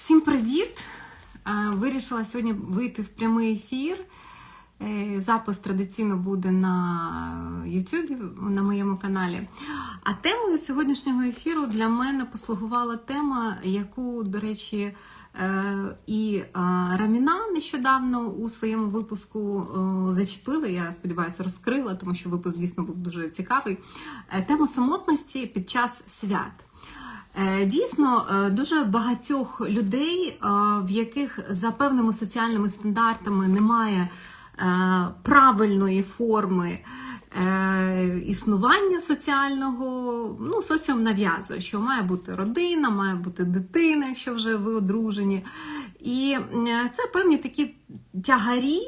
Всім привіт! Вирішила сьогодні вийти в прямий ефір. Е, Запис традиційно буде на YouTube, на моєму каналі. А темою сьогоднішнього ефіру для мене послугувала тема, яку, до речі, е, і Раміна нещодавно у своєму випуску зачепила. Я сподіваюся, розкрила, тому що випуск дійсно був дуже цікавий. Е, Тему самотності під час свят. Е, Дійсно, е, дуже багатьох людей, е, в яких за певними соціальними стандартами немає правильної форми існування соціального, ну, соціум нав'язує, що має бути родина, має бути дитина, якщо вже ви одружені. І це певні такі тягарі.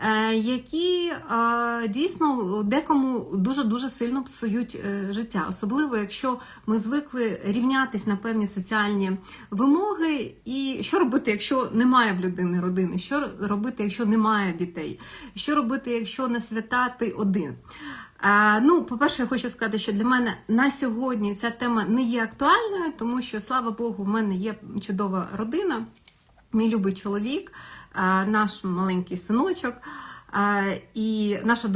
Е, Які е, дійсно декому дуже дуже сильно псують е, життя, особливо якщо ми звикли рівнятись на певні соціальні вимоги. І що робити, якщо немає в людини родини? Що робити, якщо немає дітей? Що робити, якщо на свята ти один? Ну, по-перше, я хочу сказати, що для мене на сьогодні ця тема не є актуальною, тому що, слава Богу, в мене є чудова родина, мій любий чоловік, наш маленький синочок. е, І наша е,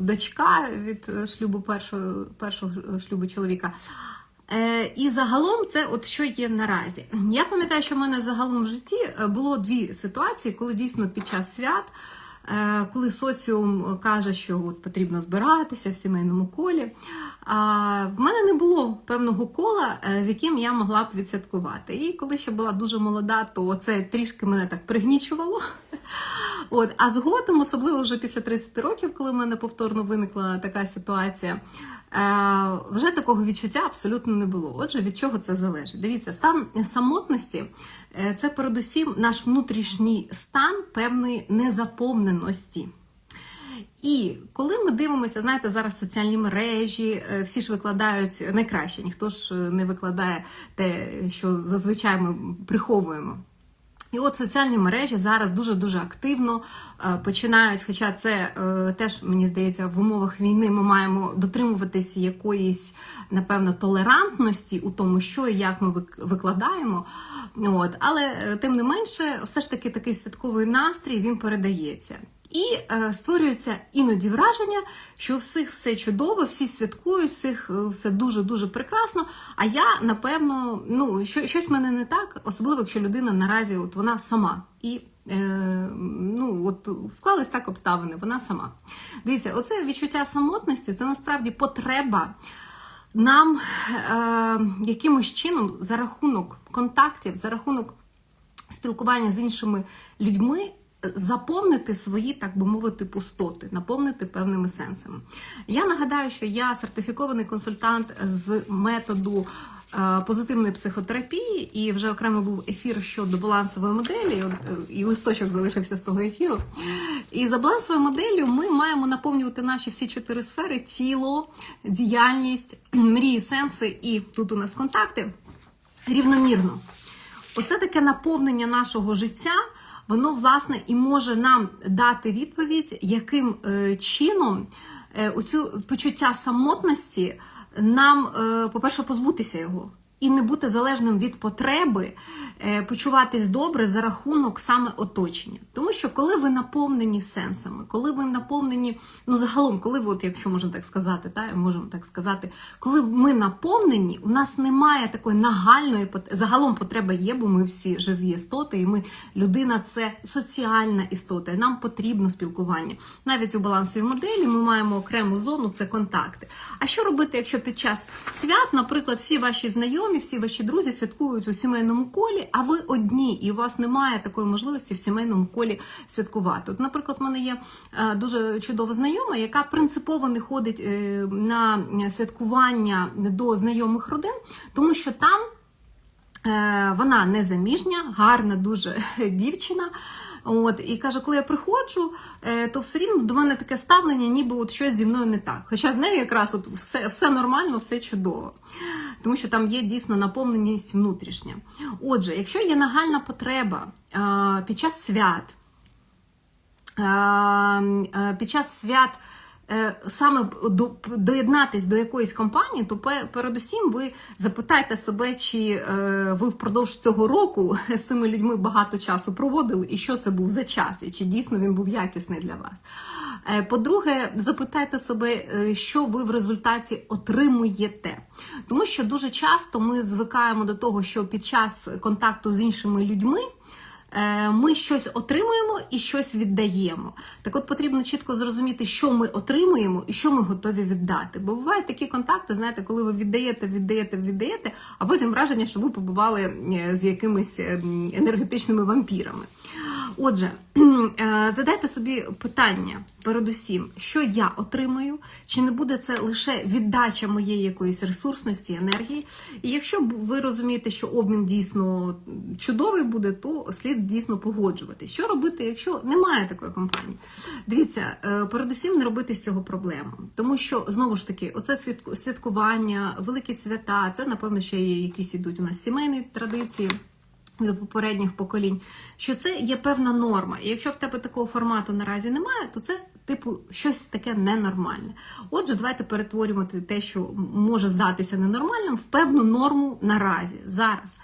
дочка від шлюбу першого, першого шлюбу чоловіка. Е, І загалом це от що є наразі. Я пам'ятаю, що в мене загалом в житті е, було дві ситуації, коли дійсно під час свят, е, коли соціум каже, що от потрібно збиратися в сімейному колі. А в мене не було певного кола, е, з яким я могла б відсвяткувати. І коли ще була дуже молода, то це трішки мене так пригнічувало. От, а згодом, особливо вже після 30 років, коли в мене повторно виникла така ситуація, е, вже такого відчуття абсолютно не було. Отже, від чого це залежить? Дивіться, стан самотності е, це передусім наш внутрішній стан певної незаповненості. І коли ми дивимося, знаєте, зараз соціальні мережі, е, всі ж викладають найкраще, ніхто ж не викладає те, що зазвичай ми приховуємо. І от соціальні мережі зараз дуже-дуже активно е, починають, хоча це е, теж, мені здається, в умовах війни ми маємо дотримуватися якоїсь, напевно, толерантності у тому, що і як ми вик- викладаємо. От. Але е, тим не менше, все ж таки такий святковий настрій він передається. І е, створюється іноді враження, що у всіх все чудово, всі святкують, всіх е, все дуже дуже прекрасно. А я напевно, ну що, щось в мене не так, особливо якщо людина наразі от вона сама. І е, ну от склались так обставини, вона сама. Дивіться, оце відчуття самотності це насправді потреба нам е, якимось чином за рахунок контактів, за рахунок спілкування з іншими людьми. Заповнити свої, так би мовити, пустоти, наповнити певними сенсами. Я нагадаю, що я сертифікований консультант з методу е, позитивної психотерапії, і вже окремо був ефір щодо балансової моделі, е, і листочок залишився з того ефіру. І за балансовою моделлю ми маємо наповнювати наші всі чотири сфери: тіло, діяльність, мрії, сенси, і тут у нас контакти рівномірно. Оце таке наповнення нашого життя, воно, власне, і може нам дати відповідь, яким е, чином е, оцю почуття самотності нам, е, по-перше, позбутися його. І не бути залежним від потреби е, почуватись добре за рахунок саме оточення. Тому що коли ви наповнені сенсами, коли ви наповнені, ну загалом, коли ви, от, якщо можна так сказати, та, можемо так сказати, коли ми наповнені, у нас немає такої нагальної загалом потреба є, бо ми всі живі істоти, і ми людина це соціальна істота, і нам потрібно спілкування. Навіть у балансовій моделі ми маємо окрему зону це контакти. А що робити, якщо під час свят, наприклад, всі ваші знайомі, всі ваші друзі святкують у сімейному колі, а ви одні, і у вас немає такої можливості в сімейному колі святкувати? От, наприклад, в мене є е, дуже чудова знайома, яка принципово не ходить е, на святкування до знайомих родин, тому що там. Е, Вона незаміжня, гарна дуже дівчина. От, і каже, коли я приходжу, е, то все рівно до мене таке ставлення, ніби от щось зі мною не так. Хоча з нею якраз от все, все нормально, все чудово. Тому що там є дійсно наповненість внутрішня. Отже, якщо є нагальна потреба під час свят, під час свят саме доєднатись до якоїсь компанії, то передусім ви запитайте себе, чи е, ви впродовж цього року з цими людьми багато часу проводили, і що це був за час, і чи дійсно він був якісний для вас. Е, По-друге, запитайте себе, е, що ви в результаті отримуєте. Тому що дуже часто ми звикаємо до того, що під час контакту з іншими людьми. Е, Ми щось отримуємо і щось віддаємо. Так от потрібно чітко зрозуміти, що ми отримуємо і що ми готові віддати. Бо бувають такі контакти, знаєте, коли ви віддаєте, віддаєте, віддаєте, а потім враження, що ви побували е, з якимись е, енергетичними вампірами. Отже, е, задайте собі питання передусім, що я отримую, чи не буде це лише віддача моєї якоїсь ресурсності, енергії. І якщо ви розумієте, що обмін дійсно чудовий буде, то слід дійсно погоджуватись. Що робити, якщо немає такої компанії? Дивіться, е, передусім не робити з цього проблему, тому що знову ж таки, оце святку- святкування, великі свята, це напевно ще є якісь ідуть у нас сімейні традиції до попередніх поколінь, що це є певна норма. І якщо в тебе такого формату наразі немає, то це типу щось таке ненормальне. Отже, давайте перетворювати те, що може здатися ненормальним, в певну норму наразі, зараз.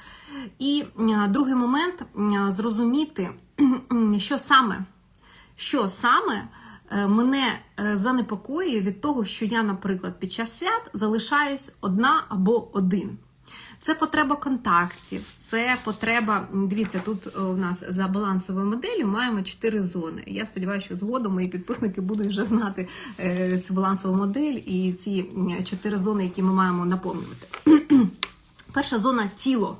І е, другий момент е, зрозуміти, що саме, що саме е, мене занепокоює від того, що я, наприклад, під час свят залишаюсь одна або один. Це потреба контактів, це потреба. Дивіться, тут е, у нас за балансовою моделлю маємо чотири зони. Я сподіваюся, що згодом мої підписники будуть вже знати е, цю балансову модель і ці чотири зони, які ми маємо наповнювати. Перша зона тіло.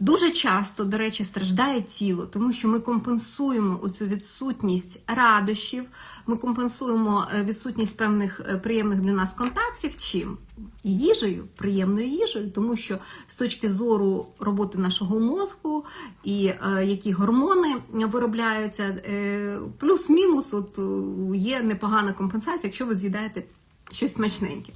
Дуже часто, до речі, страждає тіло, тому що ми компенсуємо оцю відсутність радощів, ми компенсуємо е, відсутність певних е, приємних для нас контактів. Чим? Їжею, приємною їжею, тому що з точки зору роботи нашого мозку і е, які гормони виробляються, е, плюс-мінус, от е, є непогана компенсація, якщо ви з'їдаєте щось смачненьке.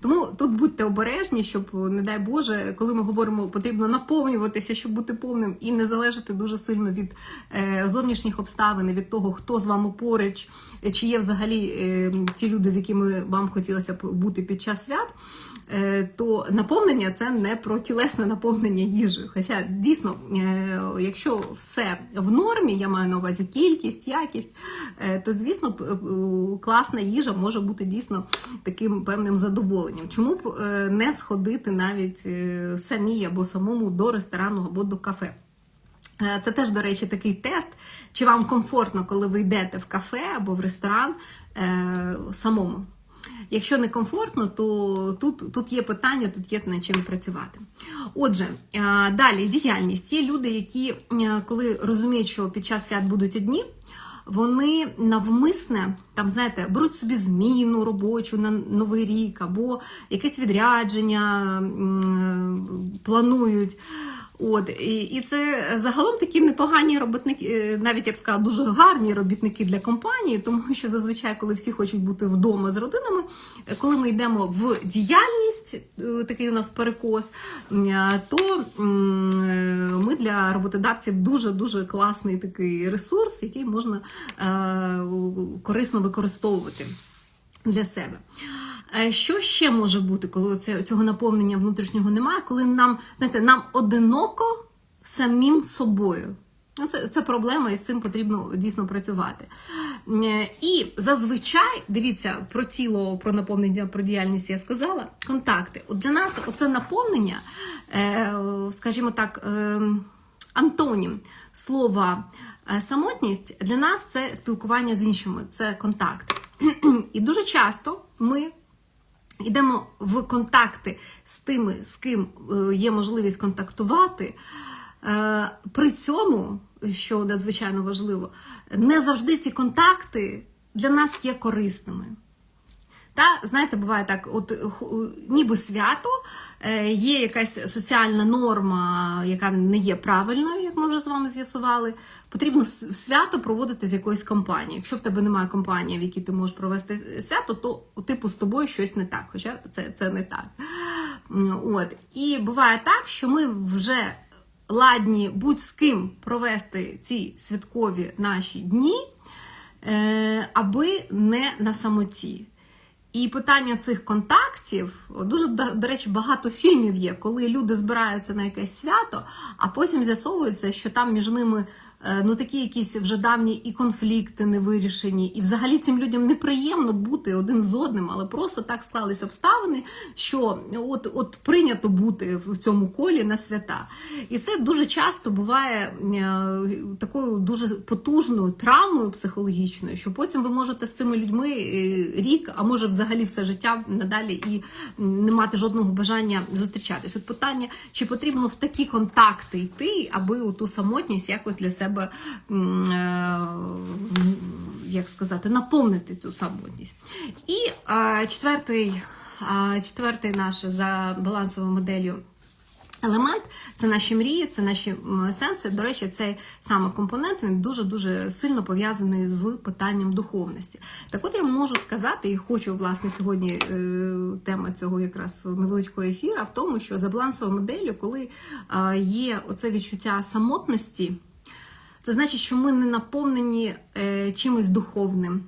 Тому тут будьте обережні, щоб, не дай Боже, коли ми говоримо, потрібно наповнюватися, щоб бути повним, і не залежати дуже сильно від е, зовнішніх обставин, від того, хто з вами поруч, чи є взагалі е, ті люди, з якими вам хотілося б бути під час свят. е, То наповнення це не про тілесне наповнення їжею. Хоча дійсно, якщо все в нормі, я маю на увазі кількість, якість, то звісно класна їжа може бути дійсно таким певним задоволенням. Чому б е, не сходити навіть е, самій або самому до ресторану або до кафе? Е, Це теж, до речі, такий тест, чи вам комфортно, коли ви йдете в кафе або в ресторан самому. Якщо не комфортно, то тут, тут є питання, тут є над чим працювати. Отже, далі діяльність. Є люди, які, коли розуміють, що під час свят будуть одні, вони навмисне, там, знаєте, беруть собі зміну робочу на новий рік, або якесь відрядження планують. От, і, і це загалом такі непогані робітники, е, навіть я б сказала, дуже гарні робітники для компанії, тому що зазвичай, коли всі хочуть бути вдома з родинами, е, коли ми йдемо в діяльність, е, такий у нас перекос, то ми для роботодавців дуже дуже класний такий ресурс, який можна корисно використовувати для себе. Що ще може бути, коли це, цього наповнення внутрішнього немає, коли нам, знаєте, нам одиноко самим собою. Ну, це, це проблема, і з цим потрібно дійсно працювати. Е, І зазвичай, дивіться, про тіло, про наповнення, про діяльність я сказала, контакти. От для нас оце наповнення, е, скажімо так, е, антонім слова самотність для нас це спілкування з іншими, це контакт. І дуже часто ми йдемо в контакти з тими, з ким е, є можливість контактувати. Е, При цьому, що надзвичайно важливо, не завжди ці контакти для нас є корисними. Та, знаєте, буває так, от ніби свято, е, є якась соціальна норма, яка не є правильною, як ми вже з вами з'ясували. Потрібно свято проводити з якоюсь компанією. Якщо в тебе немає компанії, в якій ти можеш провести свято, то типу з тобою щось не так. Хоча це, це не так. От. І буває так, що ми вже ладні будь з ким провести ці святкові наші дні. е, аби не на самоті. І питання цих контактів дуже до, речі, багато фільмів є, коли люди збираються на якесь свято, а потім з'ясовується, що там між ними ну такі якісь вже давні і конфлікти не вирішені, і взагалі цим людям неприємно бути один з одним, але просто так склались обставини, що от, от прийнято бути в цьому колі на свята. І це дуже часто буває е, такою дуже потужною травмою психологічною, що потім ви можете з цими людьми е, рік, а може взагалі все життя надалі і не мати жодного бажання зустрічатись. От питання, чи потрібно в такі контакти йти, аби ту самотність якось для себе м, е, як сказати, наповнити цю самотність. І четвертий, четвертий наш за балансовою моделлю. Елемент це наші мрії, це наші сенси. До речі, цей саме компонент він дуже дуже сильно пов'язаний з питанням духовності. Так, от я можу сказати, і хочу власне сьогодні е, тема цього якраз невеличкого ефіра в тому, що за балансовою моделлю, коли є оце відчуття самотності, це значить, що ми не наповнені е, чимось духовним.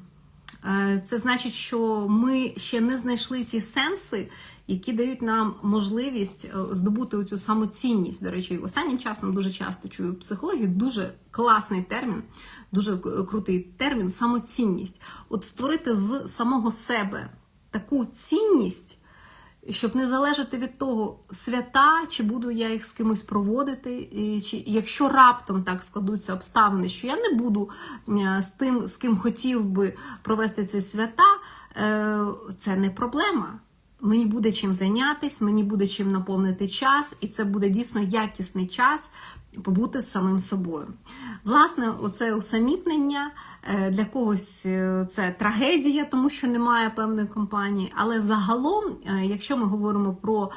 Е, Це значить, що ми ще не знайшли ті сенси, які дають нам можливість е, здобути цю самоцінність. До речі, останнім часом дуже часто чую в психології дуже класний термін, дуже крутий термін самоцінність. От створити з самого себе таку цінність. Щоб не залежати від того, свята, чи буду я їх з кимось проводити, чи якщо раптом так складуться обставини, що я не буду е, з тим, з ким хотів би провести ці свята, е, це не проблема. Мені буде чим зайнятися, мені буде чим наповнити час, і це буде дійсно якісний час побути самим собою. Власне, оце усамітнення е, для когось е, це трагедія, тому що немає певної компанії. Але загалом, е, якщо ми говоримо про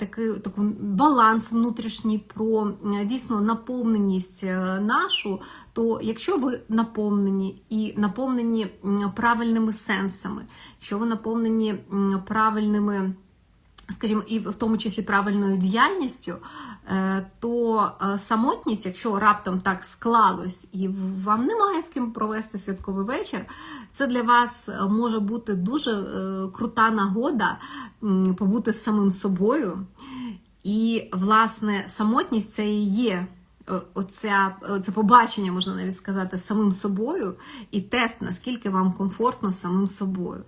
такий таку баланс внутрішній, про дійсно наповненість нашу, то якщо ви наповнені і наповнені правильними сенсами, якщо ви наповнені правильними скажімо, і в тому числі правильною діяльністю, е, то е, самотність, якщо раптом так склалось, і вам немає з ким провести святковий вечір, це для вас е, може бути дуже крута нагода побути з самим собою. І, власне, самотність це і є оця, це побачення, можна навіть сказати, самим собою, і тест, наскільки вам комфортно самим собою.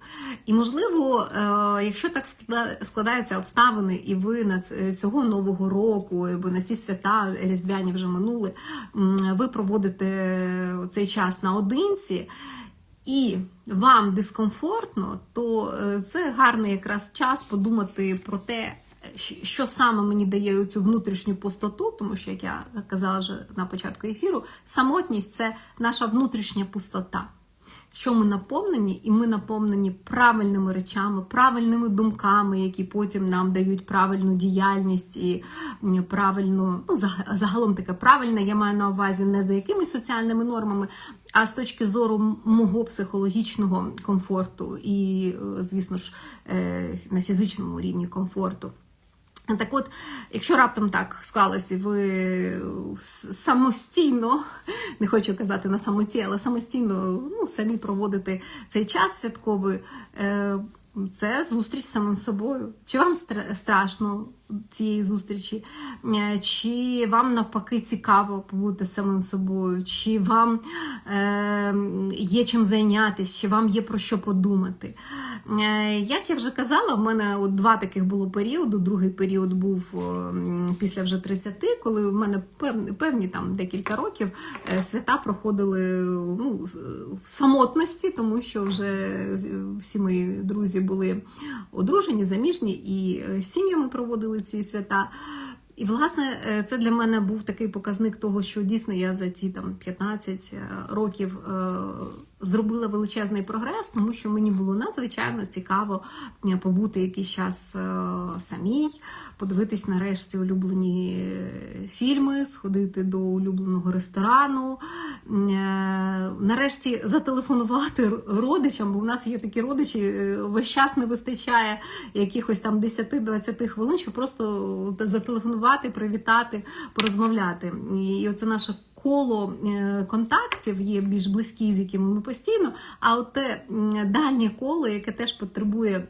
І, можливо, е, якщо так складаються обставини, і ви на цього нового року, або на ці свята різдвяні вже минули, ви проводите цей час наодинці. І вам дискомфортно, то е, це гарний якраз час подумати про те, що саме мені дає цю внутрішню пустоту, тому що, як я казала вже на початку ефіру, самотність це наша внутрішня пустота. Що ми наповнені, і ми наповнені правильними речами, правильними думками, які потім нам дають правильну діяльність і правильну, ну заг- загалом таке правильне, я маю на увазі не за якимись соціальними нормами, а з точки зору мого психологічного комфорту і, е, звісно ж, е, на фізичному рівні комфорту. Так от, якщо раптом так склалося, ви самостійно, не хочу казати на самоті, але самостійно ну, самі проводите цей час святковий, е, це зустріч з самим собою. Чи вам стра- страшно цієї зустрічі? Е, Чи вам навпаки цікаво побути самим собою? Чи вам е, є чим зайнятися, чи вам є про що подумати? Е, Як я вже казала, в мене от два таких було періоди. Другий період був після вже 30, коли в мене певні, певні там декілька років е, свята проходили ну, в самотності, тому що вже е, всі мої друзі були одружені, заміжні, і сім'ями проводили ці свята. І, власне, е, це для мене був такий показник того, що дійсно я за ті там 15 років е, зробила величезний прогрес, тому що мені було надзвичайно цікаво е, побути якийсь час е, самій, подивитись нарешті улюблені е, фільми, сходити до улюбленого ресторану, нарешті зателефонувати родичам, бо в нас є такі родичі, весь час не вистачає якихось там 10-20 хвилин, щоб просто зателефонувати, привітати, порозмовляти. І оце наша коло е, контактів є більш близькі, з якими ми постійно, а от те дальнє коло, яке теж потребує.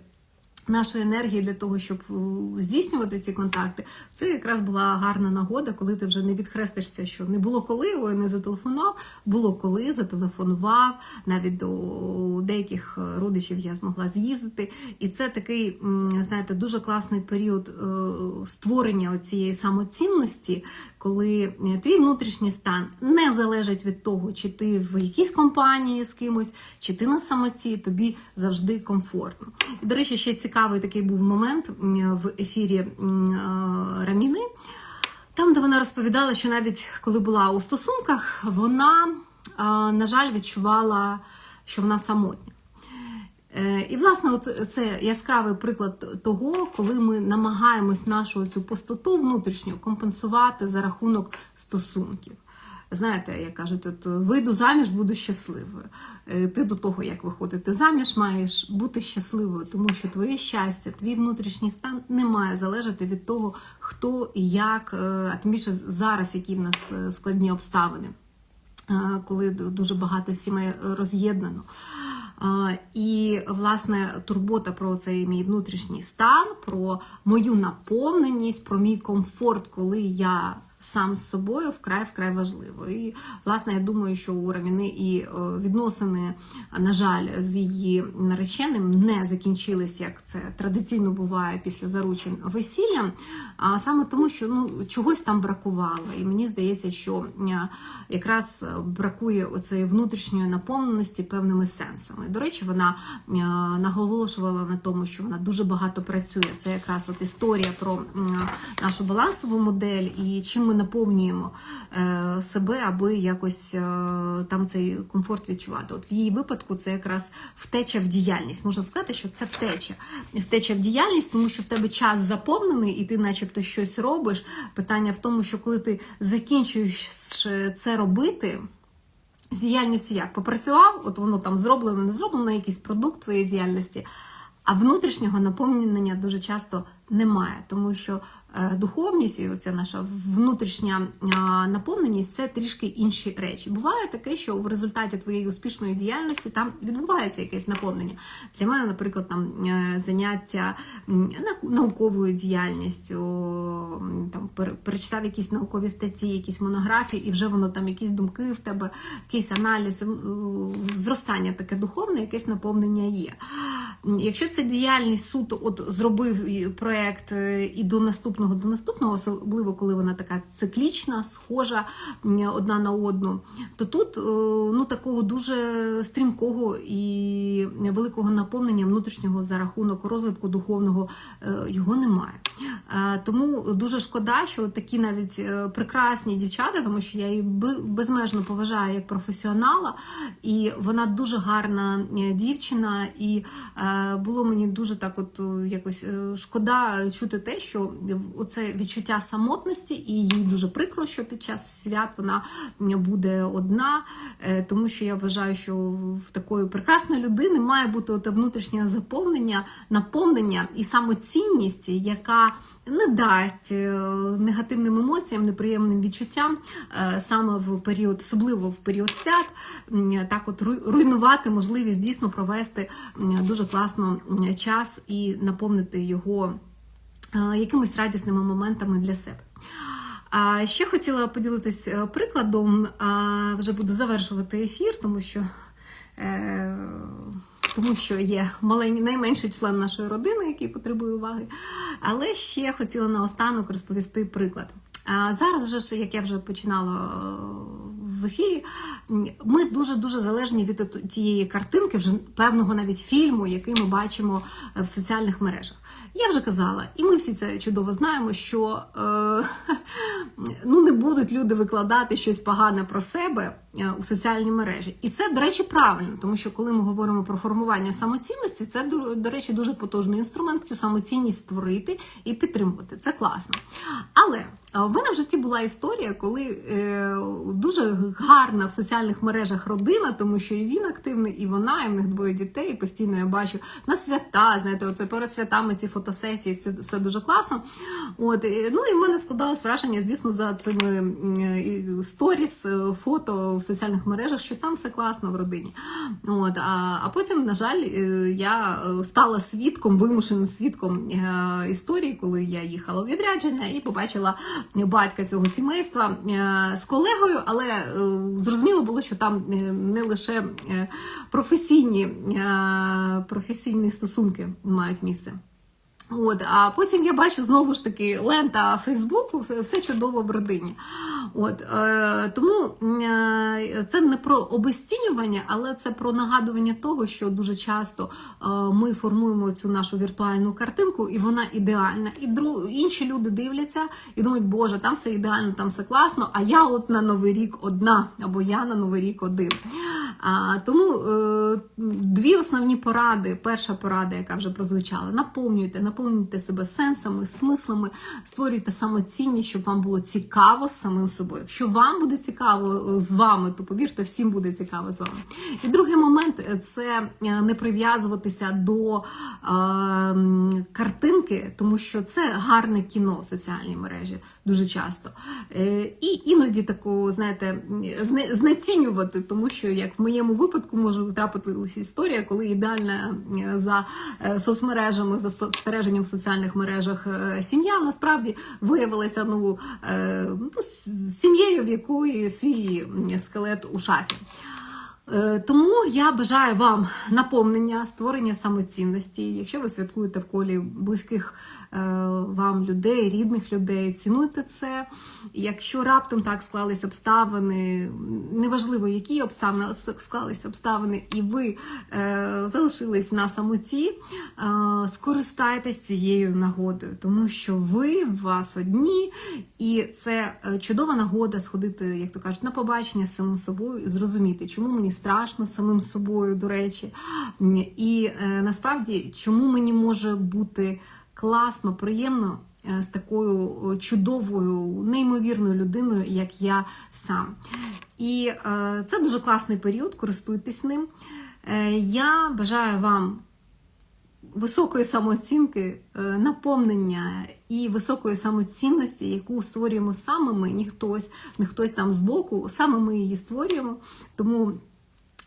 Нашої енергії для того, щоб е, здійснювати ці контакти, це якраз була гарна нагода, коли ти вже не відхрестишся, що не було коли, ой, не зателефонував, було коли, зателефонував. Навіть до деяких родичів я змогла з'їздити. І це такий, знаєте, дуже класний період е, створення цієї самоцінності, коли е, твій внутрішній стан не залежить від того, чи ти в якійсь компанії з кимось, чи ти на самоті, тобі завжди комфортно. І, до речі, ще цікавий такий був момент в ефірі е, Раміни. Там, де вона розповідала, що навіть коли була у стосунках, вона, е, на жаль, відчувала, що вона самотня. Е, І, власне, от це яскравий приклад того, коли ми намагаємось нашу цю пустоту внутрішню компенсувати за рахунок стосунків. Знаєте, як кажуть, от вийду заміж, буду щасливою. Е, Ти до того, як виходити заміж, маєш бути щасливою, тому що твоє щастя, твій внутрішній стан не має залежати від того, хто і як, е, а тим більше зараз, які в нас складні обставини, коли дуже багато сімей роз'єднано. І, власне, турбота про цей мій внутрішній стан, про мою наповненість, про мій комфорт, коли я сам з собою вкрай вкрай важливо. І, власне, я думаю, що у Раміни і е, відносини, на жаль, з її нареченим не закінчились, як це традиційно буває після заручин весіллям, а саме тому, що ну, чогось там бракувало. І мені здається, що е, якраз бракує оцеї внутрішньої наповненості певними сенсами. До речі, вона е, наголошувала на тому, що вона дуже багато працює. Це якраз от історія про нашу балансову модель і чим ми наповнюємо е, себе, аби якось е, там цей комфорт відчувати. От в її випадку це якраз втеча в діяльність. Можна сказати, що це втеча. Втеча в діяльність, тому що в тебе час заповнений, і ти, начебто, щось робиш. Питання в тому, що коли ти закінчуєш це робити. З діяльністю як попрацював, от воно там зроблено, не зроблено, якийсь продукт твоєї діяльності, а внутрішнього наповнення дуже часто немає, тому що е, духовність і оця наша внутрішня наповненість це трішки інші речі. Буває таке, що в результаті твоєї успішної діяльності там відбувається якесь наповнення. Для мене, наприклад, там е, заняття науковою діяльністю, там перечитав якісь наукові статті, якісь монографії, і вже воно там якісь думки в тебе, якийсь аналіз, зростання таке духовне, якесь наповнення є. Якщо це діяльність суто, от зробив проект е, і до наступного, до наступного, особливо коли вона така циклічна, схожа одна на одну, то тут е, ну такого дуже стрімкого і великого наповнення внутрішнього за рахунок розвитку духовного е, його немає. Тому дуже шкода, що такі навіть прекрасні дівчата, тому що я її безмежно поважаю як професіонала, і вона дуже гарна дівчина, і було мені дуже так, от е, якось е, шкода чути те, що оце відчуття самотності, і їй дуже прикро, що під час свят вона буде одна, е, тому що я вважаю, що в такої прекрасної людини має бути оте внутрішнє заповнення, наповнення і самоцінність, яка не дасть негативним емоціям, неприємним відчуттям саме в період, особливо в період свят, так от руйнувати можливість дійсно провести дуже класно м, час і наповнити його е, якимись радісними моментами для себе. А ще хотіла поділитись е, прикладом, а вже буду завершувати ефір, тому що. Е, тому що є маленький найменший член нашої родини, який потребує уваги. Але ще хотіла наостанок розповісти приклад. А зараз, же, як я вже починала е, в ефірі, ми дуже дуже залежні від тієї картинки, вже певного навіть фільму, який ми бачимо е, в соціальних мережах. Я вже казала, і ми всі це чудово знаємо, що е, ну, не будуть люди викладати щось погане про себе у соціальній мережі. І це, до речі, правильно, тому що коли ми говоримо про формування самоцінності, це, до, речі, дуже потужний інструмент цю самоцінність створити і підтримувати. Це класно. Але В мене в житті була історія, коли е, дуже гарна в соціальних мережах родина, тому що і він активний, і вона, і в них двоє дітей. І постійно я бачу на свята, знаєте, оце перед святами ці фотосесії, все, все дуже класно. От, ну і в мене складалось враження, звісно, за цими сторіс, е, фото в соціальних мережах, що там все класно в родині. От, а, а потім, на жаль, е, я е, стала свідком, вимушеним свідком е, історії, коли я їхала у відрядження і побачила батька цього сімейства з колегою, але зрозуміло було, що там не лише професійні, професійні стосунки мають місце. От, а потім я бачу знову ж таки лента Фейсбуку, все, чудово в родині. От, е, тому е, це не про обесцінювання, але це про нагадування того, що дуже часто е, ми формуємо цю нашу віртуальну картинку, і вона ідеальна. І дру, інші люди дивляться і думають, Боже, там все ідеально, там все класно, а я от на Новий рік одна, або я на Новий рік один. Тому е, дві основні поради. Перша порада, яка вже прозвучала, наповнюйте, наповнюйте себе сенсами, смислами, створюйте самоцінність, щоб вам було цікаво з самим собою. Якщо вам буде цікаво з вами, то повірте, всім буде цікаво з вами. І другий момент це е, не прив'язуватися до е, картинки, тому що це гарне кіно в соціальній мережі дуже часто. Е, і іноді таку, знаєте, зне- знецінювати, тому що як в моєму випадку може трапитися історія, коли ідеальна е, за е, соцмережами, за спостереженням в соціальних мережах е, сім'я насправді виявилася ну, ну, сім'єю, в якої свій скелет у шафі. Е, Тому я бажаю вам наповнення, створення самоцінності. Якщо ви святкуєте в колі близьких е, вам людей, рідних людей, цінуйте це. Якщо раптом так склались обставини, неважливо, які обставини, склались обставини, і ви е, залишились на самоті, скористайтесь цією нагодою, тому що ви в вас одні, і це чудова нагода сходити, як то кажуть, на побачення з самим собою і зрозуміти, чому мені страшно самим собою, до речі, і е, насправді чому мені може бути класно, приємно. е, З такою чудовою, неймовірною людиною, як я сам. І е, це дуже класний період, користуйтесь ним. Я бажаю вам високої самооцінки, наповнення і високої самоцінності, яку створюємо саме ми, не хтось, не хтось там збоку, саме ми її створюємо. Тому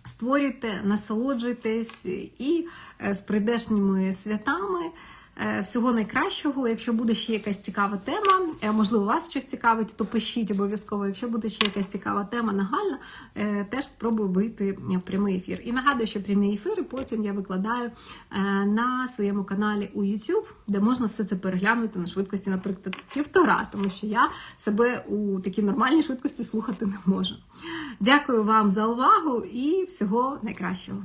створюйте, насолоджуйтесь і е, з прийдешніми святами. Е, Всього найкращого. Якщо буде ще якась цікава тема, е, можливо, вас щось цікавить, то пишіть обов'язково. Якщо буде ще якась цікава тема нагальна, е, теж спробую вийти в прямий ефір. І нагадую, що прямі ефіри потім я викладаю на своєму каналі у YouTube, де можна все це переглянути на швидкості, наприклад, півтора, тому що я себе у такій нормальній швидкості слухати не можу. Дякую вам за увагу і всього найкращого.